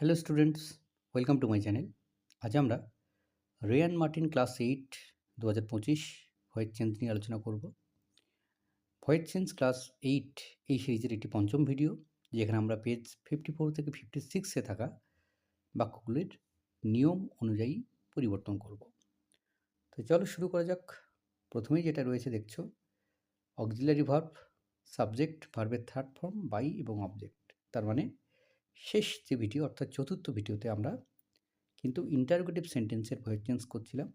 Hello students welcome to my channel আজ আমরা Wren Martin class eight দু হাজার পঁচিশ হোয়াইট চেঞ্জ নিয়ে আলোচনা করব। হোয়াইট চেঞ্জ ক্লাস এইট এই সিরিজের একটি পঞ্চম ভিডিও যেখানে আমরা পেজ ফিফটি ফোর থেকে ফিফটি সিক্সে থাকা বাক্যগুলির নিয়ম অনুযায়ী পরিবর্তন করব। তো চলো শুরু করা যাক। প্রথমেই যেটা রয়েছে দেখছ অক্সিলারি ভার্ব সাবজেক্ট ভার্বের থার্ড ফর্ম বাই এবং অবজেক্ট তার মানে শেষ যে ভিডিও অর্থাৎ চতুর্থ ভিডিওতে আমরা কিন্তু ইন্টারোগেটিভ সেন্টেন্সের ভয়েস চেঞ্জ করছিলাম।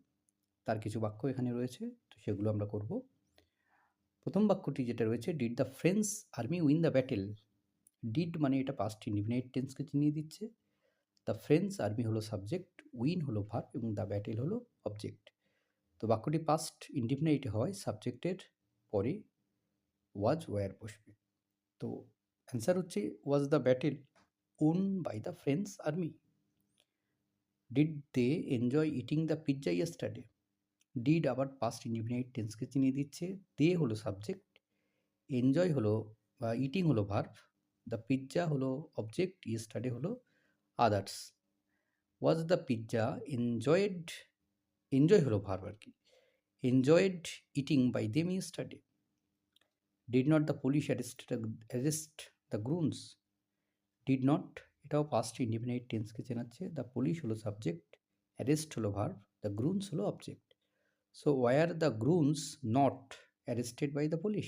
তার কিছু বাক্য এখানে রয়েছে, তো সেগুলো আমরা করব। প্রথম বাক্যটি যেটা রয়েছে did the French army win the battle did মানে এটা পাস্ট ইন্ডিফিনাইট টেন্সকে চিনিয়ে দিচ্ছে। দ্য ফ্রেন্স আর্মি হলো সাবজেক্ট উইন হলো ভার এবং দ্য ব্যাটেল হলো অবজেক্ট তো বাক্যটি পাস্ট ইন্ডিফিনাইট হয় সাবজেক্টের পরে ওয়াজ ওয়ার বসবে। তো অ্যান্সার হচ্ছে was the battle won by the French army did they enjoy eating the pizza yesterday did আবার পাস্ট ইন্ডিফিনাইট টেন্সকে চিনিয়ে দিচ্ছে? দে হলো সাবজেক্ট এনজয় হলো বা ইটিং হলো ভার্ভ দ্য পিৎজা হলো অবজেক্ট ইয়েস্টারডে হলো others was the pizza enjoyed enjoy হলো ভার্ভ আর কি। Enjoyed eating by them yesterday did not the police arrest arrest the goons did not এটাও পাস্ট ইন্ডিপেন্ডেন্ট টেন্সকে চেনাচ্ছে দ্য পুলিশ হলো subject arrest হলো ভার্ভ দ্য গ্রুনস হলো object so were the goons not arrested by the police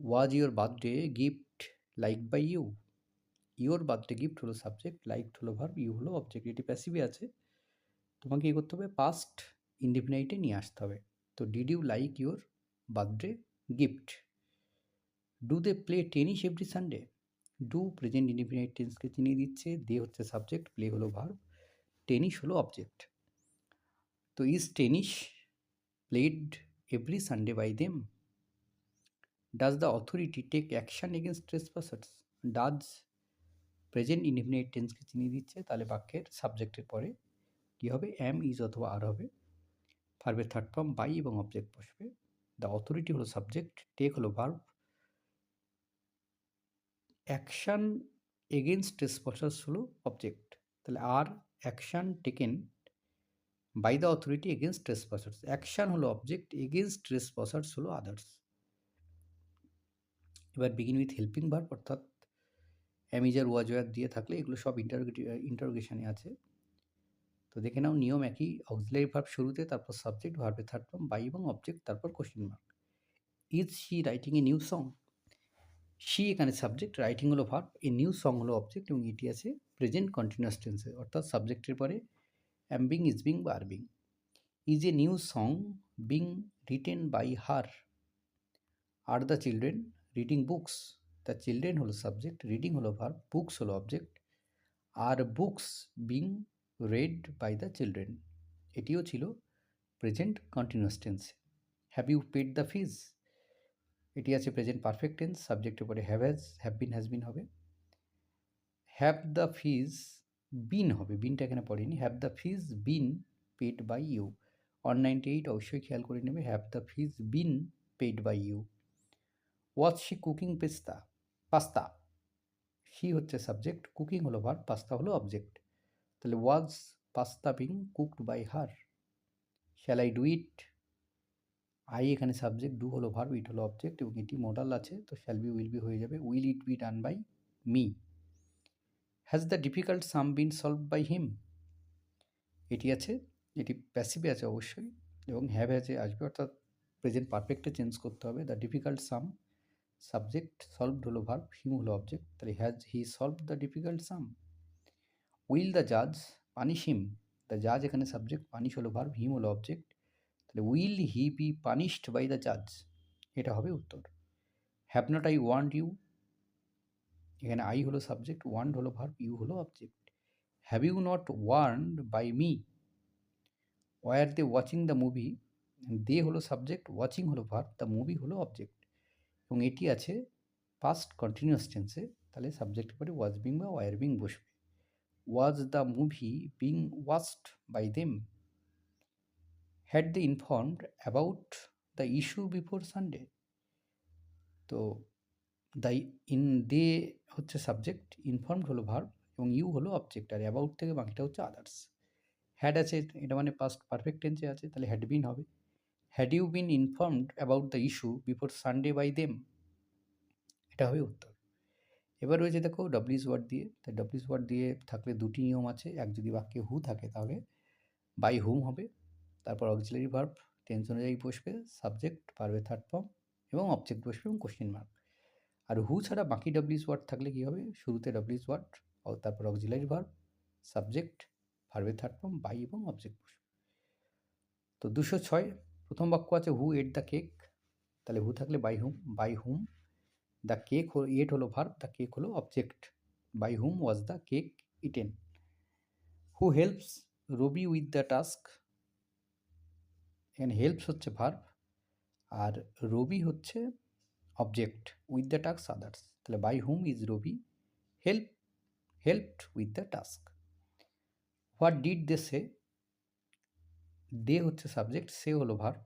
was your birthday gift like by you your birthday gift হলো subject like হলো verb you হলো object এটি প্যাসিভে আছে। তোমাকে কী করতে হবে? পাস্ট ইন্ডিপেন্ডেন্টে নিয়ে আসতে হবে। তো did you like your birthday gift do they play tennis every Sunday do present indefinite টেন্সকে চিনিয়ে দিচ্ছে। দে হচ্ছে সাবজেক্ট প্লে হলো ভার্ব টেনিস হলো অবজেক্ট তো is tennis played every Sunday by them does the authority take action against tres trespassers does present indefinite টেন্সকে চিনিয়ে দিচ্ছে, তাহলে বাক্যের সাবজেক্টের পরে কী হবে? অ্যাম ইজ অথবা আর হবে। ভার্বের থার্ড ফর্ম বাই এবং অবজেক্ট বসবে। দ্য অথরিটি হলো সাবজেক্ট টেক হলো ভার্ব অ্যাকশান এগেনস্ট ট্রেসপাসার্স হলো অবজেক্ট তাহলে আর action taken by the authority against trespassers action হলো অবজেক্ট এগেনস্ট ট্রেসপাসার্স হলো আদার্স এবার বিগিন উইথ হেল্পিং ভার্ব অর্থাৎ am is are was were দিয়ে থাকলে এগুলো সব ইন্টারোগেটিভ ইন্টারোগেশনে আছে। তো দেখে নাও নিয়ম একই অক্সিলারি ভার্ব শুরুতে, তারপর সাবজেক্ট ভার্বের থার্ড ফর্ম বাই এবং অবজেক্ট তারপর question mark is she writing a new song she এখানে সাবজেক্ট রাইটিং হলো ভার্ব এ নিউ সং হলো অবজেক্ট এবং এটি আছে প্রেজেন্ট কন্টিনিউয়াস টেন্সে অর্থাৎ সাবজেক্টের পরে অ্যাম্বিং ইজ বিং বা are being is a new song being written by her are the children reading books the children হলো সাবজেক্ট রিডিং হলো ভার্ব বুকস হলো object are books being read by the children এটিও ছিল present continuous টেন্সে have you paid the fees এটি আছে present perfect tense সাবজেক্টের পরে have has have been has been হবে। হ্যাভ দ্য ফিজ বিন হবে। বিনটা এখানে পড়েনি। Have the fees been paid by you one ninety eight অবশ্যই খেয়াল করে নেবে। Have the fees been paid by you was she cooking pasta pasta she হচ্ছে সাবজেক্ট কুকিং হলো ভার পাস্তা হলো অবজেক্ট তাহলে was pasta being cooked by her shall I do it I এখানে subject do হলো verb it হলো object এবং এটি modal আছে, তো শ্যাল বি উইল বি হয়ে যাবে will it be done by me has the difficult sum been solve by him এটি আছে, এটি প্যাসিভে আছে অবশ্যই এবং হ্যাভ হ্যাজে আসবে, অর্থাৎ প্রেজেন্ট পারফেক্টে চেঞ্জ করতে হবে। The difficult sum subject solved হলো ভার্ব হিম হলো অবজেক্ট তাহলে has he solve the difficult sum will the জাজ পানিশ হিম দ্য জাজ এখানে সাবজেক্ট পানিশ হলো ভার্ব হিম হলো অবজেক্ট তাহলে will he be punished by the জাজ এটা হবে উত্তর। Have not I want you এখানে আই হলো সাবজেক্ট ওয়ান্ট হলো ভার্ব ইউ হলো object have you not warned by me were they watching the movie they হলো সাবজেক্ট ওয়াচিং হলো ভার্ব দ্য মুভি হলো অবজেক্ট এবং এটি আছে পাস্ট কন্টিনিউয়াস টেন্সে তাহলে সাবজেক্ট পরে ওয়াজ বিং বা ওয়ার বিং বসবে। Was the movie being watched by them had they informed about the issue before Sunday তো দ্য ইন দে হচ্ছে সাবজেক্ট ইনফর্মড হলো ভার্ব এবং ইউ হলো অবজেক্ট আর অ্যাবাউট থেকে বাকিটা হচ্ছে আদার্স হ্যাড আছে, এটা মানে পাস্ট পারফেক্ট টেন্সে আছে, তাহলে হ্যাড বিন হবে। Had you been informed about the issue before Sunday by them এটা হবে উত্তর। এবার রয়েছে দেখো ডব্লিউস ওয়ার্ড দিয়ে। তাই ডব্লিউস ওয়ার্ড দিয়ে থাকলে দুটি নিয়ম আছে। এক যদি বাক্যে হু থাকে তাহলে বাই হুম হবে। তারপর অক্সিলারি ভার্ব টেন্স অনুযায়ী বসবে সাবজেক্ট পারবে থার্ড ফর্ম এবং অবজেক্ট বসবে এবং কোশ্চেন মার্ক আর হু ছাড়া বাকি ডব্লিউস ওয়ার্ড থাকলে কী হবে? শুরুতে ডব্লিউস ওয়ার্ড তারপর অক্সিলারি ভার্ব সাবজেক্ট ভার্বের থার্ড ফর্ম বাই এবং অবজেক্ট বসবে। তো দুশো ছয়, প্রথম বাক্য আছে হু এট দ্য কেক তাহলে হু থাকলে by hmm by hmm the cake এট হলো ভার্ব দ্য কেক হলো object by whom was the cake eaten who helps Rabi with the task এখানে হেল্পস হচ্ছে ভার্ব আর রবি হচ্ছে object with the task others তাহলে by whom is Rabi? Help helped with the task what did they say they হচ্ছে subject say হলো verb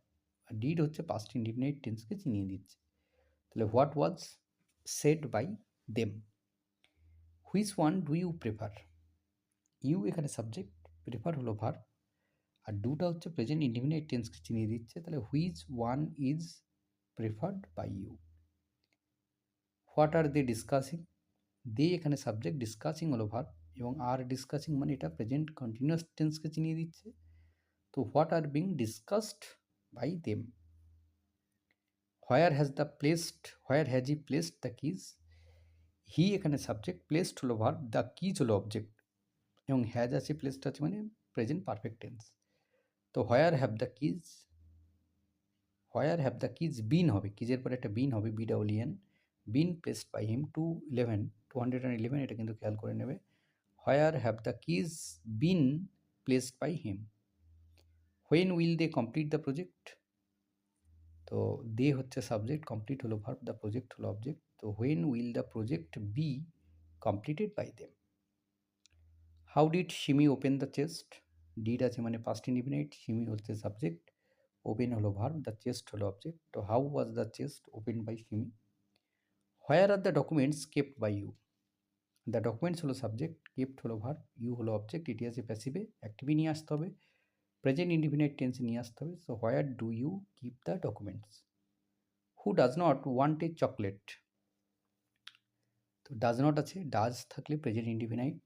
R did হচ্ছে past independent টেন্সকে চিনিয়ে দিচ্ছে। তাহলে what was said by them which one do you prefer you এখানে subject prefer হলো verb আর ডুটা হচ্ছে প্রেজেন্ট ইন্ডিপেন্ডেন্ট টেন্সকে চিনিয়ে দিচ্ছে, তাহলে which one is preferred by you what are they discussing they এখানে সাবজেক্ট ডিসকাসিং হলো ভার্ব এবং আর ডিসকাসিং মানে এটা প্রেজেন্ট কন্টিনিউয়াস টেন্সকে চিনিয়ে দিচ্ছে। তো what are being discussed by them where has the placed where has he placed the keys he এখানে সাবজেক্ট প্লেসড হলো ভার্ব দ্য কিজ হলো অবজেক্ট এবং হ্যাজ আছে প্লেসড আছে মানে প্রেজেন্ট পারফেক্ট টেন্স তো where have the keys where have the keys been হবে? কিজের পরে একটা বিন হবে B double E N been placed by him two eleven two hundred and eleven এটা কিন্তু খেয়াল করে নেবে। Where have the keys been placed by him when will they complete the project তো দে হচ্ছে সাবজেক্ট কমপ্লিট হলো verb the project হলো object তো when will the project be completed by them how did Shimi open the chest did আছে মানে past independent Simi হচ্ছে subject open হলো verb the chest হলো অবজেক্ট তো how was the chest open by Simi where are the documents kept by you the documents হলো subject kept হলো verb you হলো object এটি আছে প্যাসিভে অ্যাক্টিভে নিয়ে আসতে হবে প্রেজেন্ট ইন্ডিপেন্ডেন্ট টেন্সে নিয়ে আসতে হবে so where do you keep the documents who does not want a chocolate তো ডাজ নট আছে ডাজ থাকলে প্রেজেন্ট ইন্ডিপেন্ডেন্ট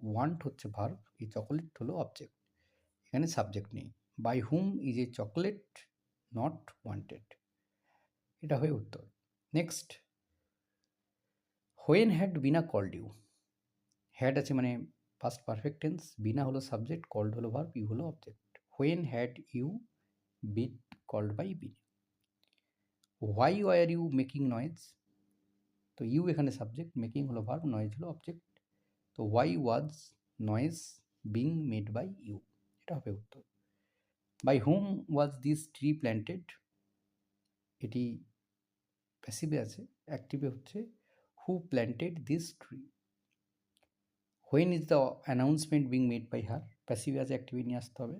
ওয়ান্ট হচ্ছে ভার্ব এই চকলেট হলো অবজেক্ট এখানে সাবজেক্ট নেই। By whom is a chocolate not wanted এটা হয়ে উত্তর। Next when had Bina called you had আছে মানে ফার্স্ট পারফেক্ট টেন্স বিনা হলো সাবজেক্ট কল্ড হলো ভার্ব ইউ হলো object when had you been called by B why were you making noise তো you এখানে সাবজেক্ট মেকিং হলো ভার্ব নয়েজ হলো object তো why was noise being made by you এটা হবে উত্তর। By whom was this tree planted এটি প্যাসিভে আছে অ্যাক্টিভে হচ্ছে who planted this tree when is the announcement being made by her প্যাসিভে আছে অ্যাক্টিভে নিয়ে আসতে হবে।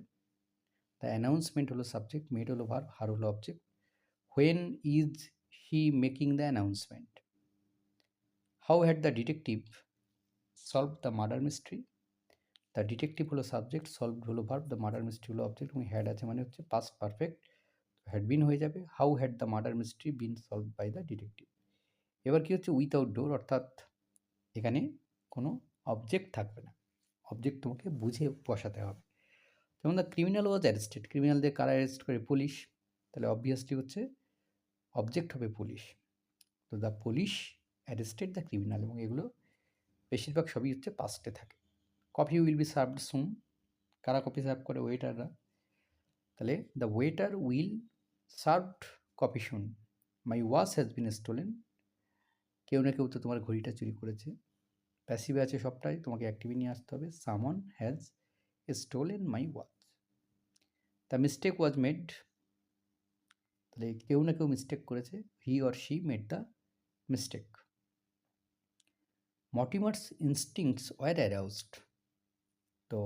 দ্য অ্যানাউন্সমেন্ট হলো সাবজেক্ট মেড হলো ভার হার হলো object when is he making the announcement how had the detective solve the murder mystery the detective হলো subject solve হলো ভার্ব দ্য মার্ডার মিস্ট্রি হলো অবজেক্ট এবং হ্যাড আছে মানে হচ্ছে পাস্ট পারফেক্ট হ্যাড বিন হয়ে যাবে। How had the murder mystery been solve by the detective এবার কী হচ্ছে উইথাউট ডোর অর্থাৎ এখানে কোনো অবজেক্ট থাকবে না। অবজেক্ট তোমাকে বুঝে বসাতে হবে। যেমন দ্য ক্রিমিনাল ওয়াজ অ্যারেস্টেড ক্রিমিনালদের কারা অ্যারেস্ট করে? পুলিশ তাহলে অবভিয়াসলি হচ্ছে অবজেক্ট হবে পুলিশ তো the police arrested the criminal এবং এগুলো বেশিরভাগ সবই হচ্ছে পাস্টে থাকে। Coffee will be served soon. কারা কফি সার্ভ করে? ওয়েটাররা। তাহলে the waiter will served coffee soon my watch has been stolen. কেউ না কেউ তো তোমার ঘড়িটা চুরি করেছে। প্যাসিভে আছে সবটাই, তোমাকে অ্যাক্টিভে নিয়ে আসতে হবে। Someone has stolen my watch. The mistake was made. তাহলে কেউ না কেউ মিস্টেক করেছে। He or she made the mistake. Mortimer's instincts were aroused তো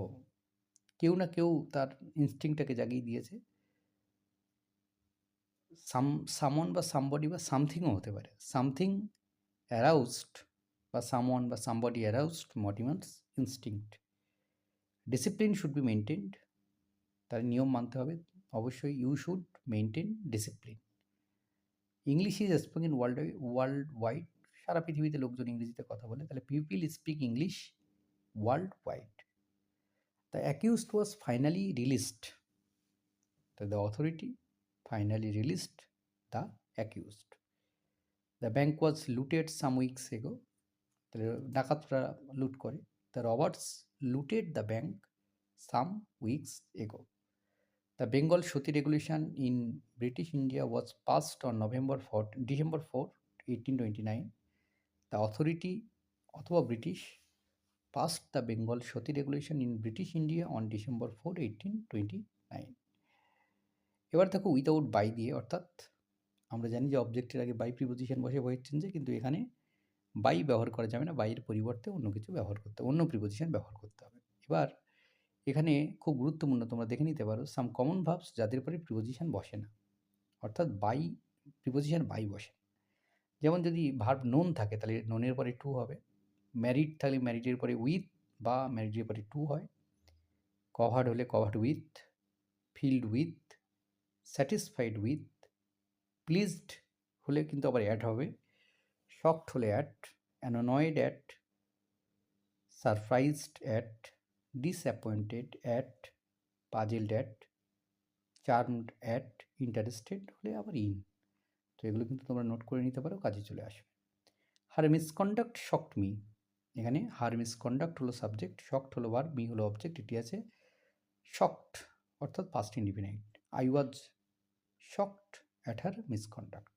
কেউ না কেউ তার ইনস্টিংটাকে জাগিয়ে দিয়েছে। সাম সামন বা সামবডি বা সামথিংও হতে পারে। সামথিং অ্যারাউজড বা সামন বা somebody aroused Mortimer's instinct discipline should be maintained তার নিয়ম মানতে হবে। অবশ্যই you should maintain discipline English is spoken world world wide সারা পৃথিবীতে লোকজন ইংরেজিতে কথা বলে। তাহলে people speak English world wide the accused was finally released the authority finally released the accused the bank was looted some weeks ago তাহলে ডাকাতরা লুট করে। The robbers looted the bank some weeks ago the Bengal The Bengal Shoti regulation in British India was passed on November 4, December 4, 1829. The authority অথবা British passed the Bengal Shoti regulation in British India on December 4, 1829. এবার দেখো without by দিয়ে অর্থাৎ আমরা জানি যে অবজেক্টের আগে বাই প্রিপোজিশন বসে বসেছেন যে কিন্তু এখানে বাই ব্যবহার করা যাবে না বাইয়ের পরিবর্তে অন্য কিছু ব্যবহার করতে অন্য প্রিপোজিশন ব্যবহার করতে হবে এবার এখানে খুব গুরুত্বপূর্ণ তোমরা দেখে নিতে পারো সাম কমন ভার্বস যাদের পরে প্রিপোজিশন বসে না অর্থাৎ বাই প্রিপোজিশন বাই বসে। যেমন যদি ভার্ব নোন থাকে তাহলে নোনের পরে টু হবে ম্যারিড থাকলে ম্যারিডের পরে উইথ বা ম্যারিডের পরে টু হয়। কভার্ড হলে covered with filled with satisfied with pleased হলে কিন্তু আবার অ্যাড হবে। শকড হলে at annoyed at surprised at disappointed at puzzled at charmed at interested হলে আবার ইন তো এগুলো কিন্তু তোমরা নোট করে নিতে পারো, কাজে চলে আসবে। হার মিসকন্ডাক্ট শকড মি এখানে হার মিসকন্ডাক্ট হলো সাবজেক্ট শকড হলো বার মি হলো অবজেক্ট এটি আছে শকড অর্থাৎ past independent I was shocked at her misconduct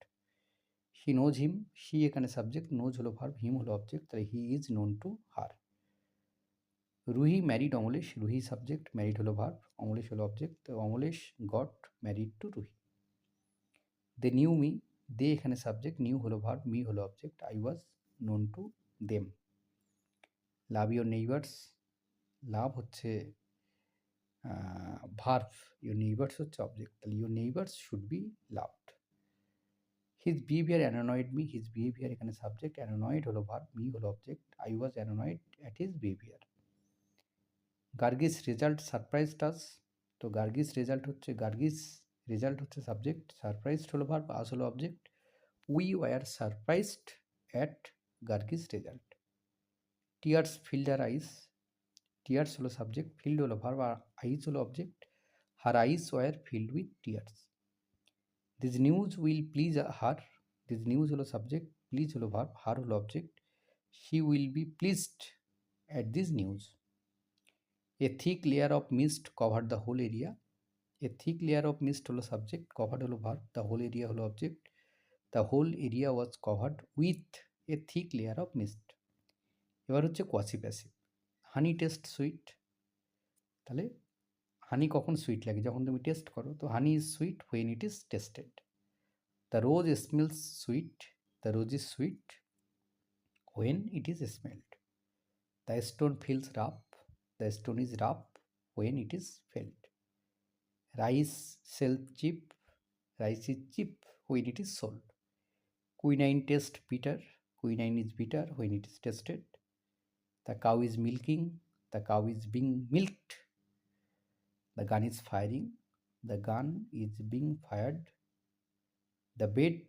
he knows him see এখানে সাবজেক্ট নোজ হলো ভার্ব হিম হলো অবজেক্ট তাহলে he is known to her Ruhi married Amalesh, Ruhi subject married হলো verb Amalesh হলো object তো Amalesh got married to Ruhi. They knew me they এখানে subject knew হলো verb me হলো object I was known to them love your neighbours, love হচ্ছে verb your neighbours হচ্ছে object, তাহলে your neighbours should be loved. His behaviour annoyed me, his behaviour এখানে subject, annoyed হলো verb, me হলো object, I was annoyed at his behaviour. Gargi's result surprise us তো Gargi's result হচ্ছে, Gargi's result হচ্ছে subject, surprised হলো verb us হলো object, we were surprised at Gargi's result. Tears filled her eyes tears হলো subject filled হলো verb আর eyes হলো object her eyes were filled with tears this news will please her this news হলো subject please হলো verb her হলো object she will be pleased at this news A thick layer of mist covered the whole area. A thick layer of mist হলো subject covered হলো verb the whole area হলো object the whole area was covered with a thick layer of mist এবার হচ্ছে quasi passive honey taste sweet তাহলে honey কখন sweet লাগে? যখন তুমি টেস্ট করো, তো honey is sweet when it is tasted the rose smells sweet the rose is sweet when it is smelled the stone feels rough the stone is rough when it is felt rice sells cheap rice is cheap when it is sold quinine taste bitter quinine is bitter when it is tasted The cow is milking. The cow is being milked. The gun is firing. The gun is being fired. The bed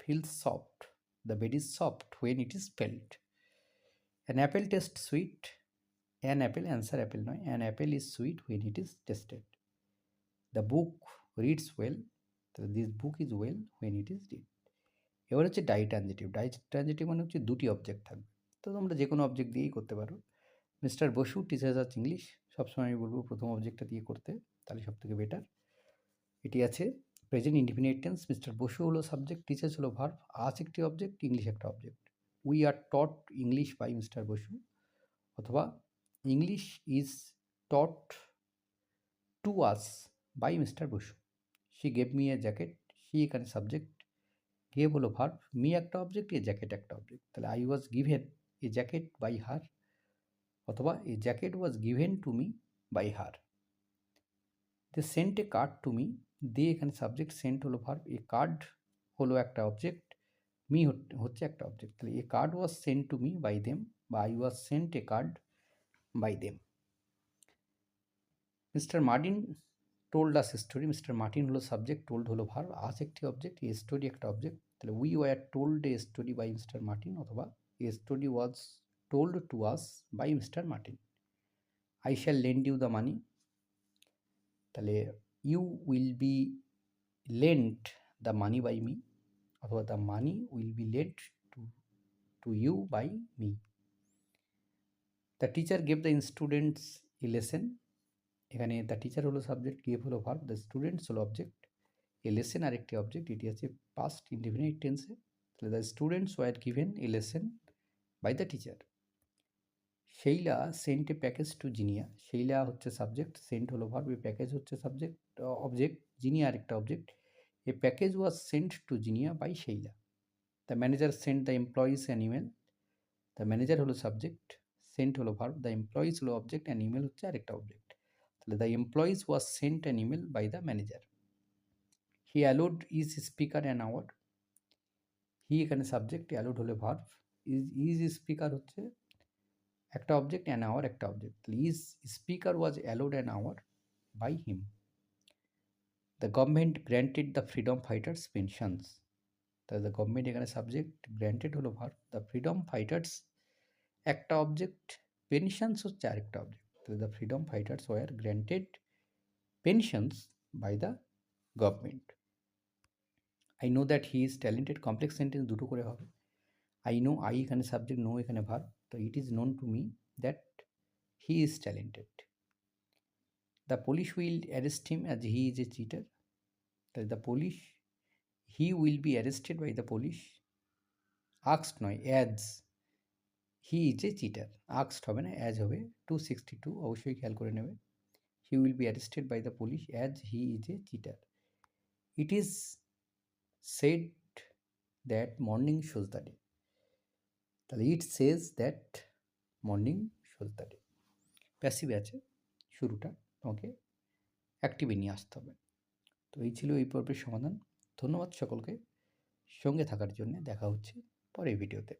feels soft. The bed is soft when it is felt. An apple tastes sweet. An apple answer apple নয় an apple is sweet when it is tasted the book reads well তাহলে this book is well when it is read এবার হচ্ছে ditransitive ditransitive মানে হচ্ছে দুটি object থাকবে তো তোমরা যে কোনো অবজেক্ট দিয়েই করতে পারো। Mister Basu teaches us English সবসময় আমি বলব প্রথম অবজেক্টটা দিয়ে করতে, তাহলে সব থেকে বেটার এটি আছে present independent tense mister Basu হলো সাবজেক্ট টিচার্স হলো ভার্ভ আস একটি অবজেক্ট ইংলিশ একটা object we are taught English by mister Basu, অথবা English is taught to us by mister Basu. She gave me a jacket she এখানে subject gave হলো verb me একটা object a jacket একটা object তাহলে I was given a jacket by her অথবা a jacket was given to me by her they sent a card to me they এখানে subject sent হলো verb a card হলো একটা object me হচ্ছে একটা object তাহলে a card was sent to me by them বা I was sent a card by them mister Martin told us story mister Martin হলো subject told হলো verb us একটি object a story একটা object তাহলে we were told a story by mister Martin অথবা a story was told to us by mister Martin I shall lend you the money তাহলে you will be lent the money by me অথবা the money will be lent to to you by me the teacher gave the students a lesson এখানে the teacher হলো subject gave হলো verb the students হলো object a lesson আর একটি object এটি আছে past indefinite টেন্সে তাহলে the students were given a lesson by the teacher Sheila sent a package to Zinia Sheila হচ্ছে সাবজেক্ট সেন্ট হলো ভার্ব এ প্যাকেজ হচ্ছে সাবজেক্ট অবজেক্ট জিনিয়া আরেকটা object a package was sent to Zinia by Sheila. The manager sent the employees an email the manager হলো subject sent হলো verb the employees হলো object and email হচ্ছে আরেকটা object তাহলে the employees was sent an email by the manager he allowed his speaker an hour he এখানে subject allowed হলে verb is is speaker হচ্ছে একটা object an hour একটা object his speaker was allowed an hour by him the government granted the freedom fighters pensions তাহলে the government এখানে subject granted হলো verb the freedom fighters একটা object pensions হচ্ছে আরেকটা object তাহলে the freedom fighters were granted pensions by the government I know that he is talented complex sentence দুটো করে হবে। আই নো আই এখানে সাবজেক্ট নো এখানে ভার তো it is known to me that he is talented the police will arrest him as he is a cheater তাহলে the police he will be arrested by the police আক্সড নয় as he is a cheater আক্সড হবে না as হবে। Two sixty two অবশ্যই খেয়াল করে নেবে। He will be arrested by the police as he is a cheater it is said that morning shows the day তাহলে it says that morning সোলতারে প্যাসিভে আছে, শুরুটা তোমাকে অ্যাক্টিভে নিয়ে আসতে হবে। তো এই ছিল এই পর্বের সমাধান। ধন্যবাদ সকলকে। সঙ্গে থাকার জন্য দেখা হচ্ছে পরের ভিডিওতে